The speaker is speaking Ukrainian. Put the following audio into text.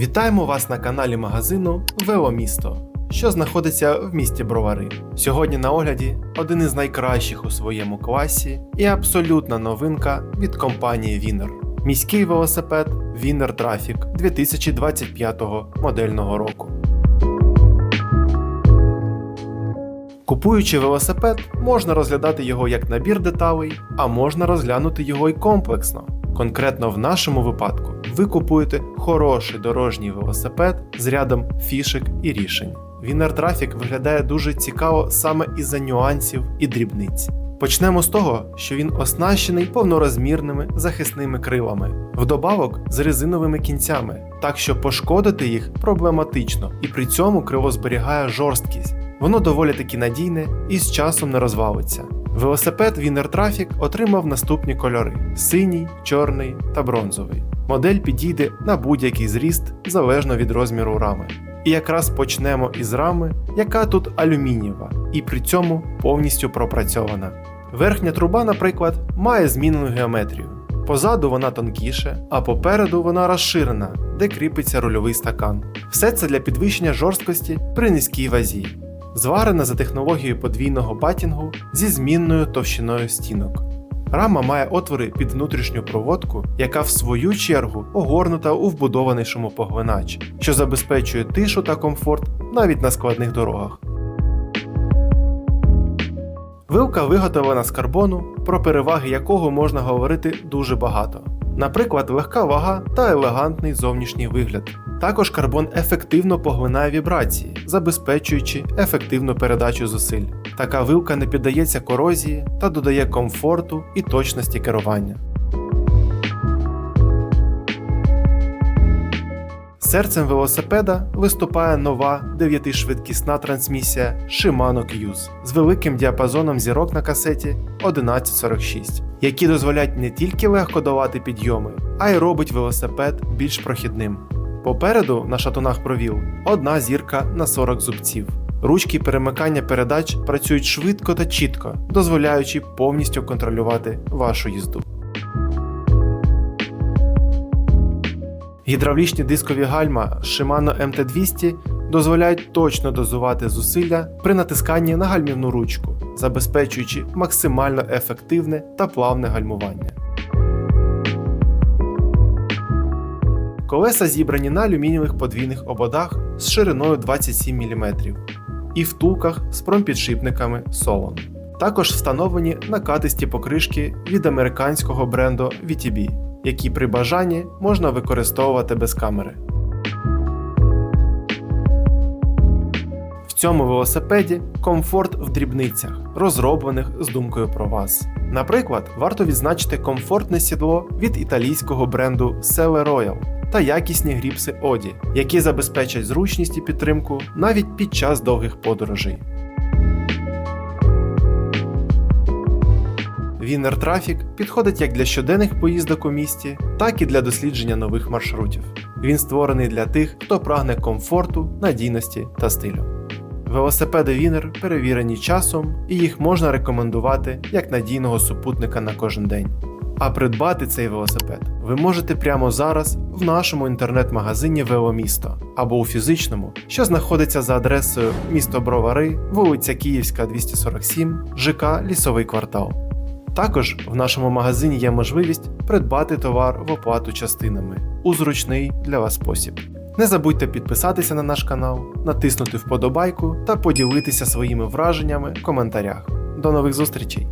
Вітаємо вас на каналі магазину Веломісто, що знаходиться в місті Бровари. Сьогодні на огляді один із найкращих у своєму класі і абсолютна новинка від компанії Вінер. Міський велосипед Вінер Traffic 2025 модельного року. Купуючи велосипед, можна розглядати його як набір деталей, а можна розглянути його і комплексно. Конкретно в нашому випадку ви купуєте хороший дорожній велосипед з рядом фішек і рішень. Вінер Traffic виглядає дуже цікаво саме із-за нюансів і дрібниць. Почнемо з того, що він оснащений повнорозмірними захисними крилами, вдобавок з резиновими кінцями, так що пошкодити їх проблематично, і при цьому крило зберігає жорсткість. Воно доволі таки надійне і з часом не розвалиться. Велосипед Wiener Traffic отримав наступні кольори: синій, чорний та бронзовий. Модель підійде на будь-який зріст залежно від розміру рами. І якраз почнемо із рами, яка тут алюмінієва, і при цьому повністю пропрацьована. Верхня труба, наприклад, має змінену геометрію. Позаду вона тонкіше, а попереду вона розширена, де кріпиться рульовий стакан. Все це для підвищення жорсткості при низькій вазі. Зварена за технологією подвійного батінгу зі змінною товщиною стінок. Рама має отвори під внутрішню проводку, яка в свою чергу огорнута у вбудований шумопоглинач, що забезпечує тишу та комфорт навіть на складних дорогах. Вилка виготовлена з карбону, про переваги якого можна говорити дуже багато. Наприклад, легка вага та елегантний зовнішній вигляд. Також карбон ефективно поглинає вібрації, забезпечуючи ефективну передачу зусиль. Така вилка не піддається корозії та додає комфорту і точності керування. Серцем велосипеда виступає нова 9-швидкісна трансмісія Shimano Q's з великим діапазоном зірок на касеті 1146, які дозволяють не тільки легко долати підйоми, а й робить велосипед більш прохідним. Попереду на шатунах провіл одна зірка на 40 зубців. Ручки перемикання передач працюють швидко та чітко, дозволяючи повністю контролювати вашу їзду. Гідравлічні дискові гальма Shimano MT200 дозволяють точно дозувати зусилля при натисканні на гальмівну ручку, забезпечуючи максимально ефективне та плавне гальмування. Колеса зібрані на алюмінієвих подвійних ободах з шириною 27 мм і втулках з промпідшипниками Solon. Також встановлені накатисті покришки від американського бренду VTB, які при бажанні можна використовувати без камери. В цьому велосипеді комфорт в дрібницях, розроблених з думкою про вас. Наприклад, варто відзначити комфортне сідло від італійського бренду Selle Royal та якісні гріпси Оді, які забезпечать зручність і підтримку навіть під час довгих подорожей. Вінер Traffic підходить як для щоденних поїздок у місті, так і для дослідження нових маршрутів. Він створений для тих, хто прагне комфорту, надійності та стилю. Велосипеди Вінер перевірені часом, і їх можна рекомендувати як надійного супутника на кожен день. А придбати цей велосипед ви можете прямо зараз в нашому інтернет-магазині Веломісто або у фізичному, що знаходиться за адресою місто Бровари, вулиця Київська, 247, ЖК Лісовий квартал. Також в нашому магазині є можливість придбати товар в оплату частинами у зручний для вас спосіб. Не забудьте підписатися на наш канал, натиснути вподобайку та поділитися своїми враженнями в коментарях. До нових зустрічей!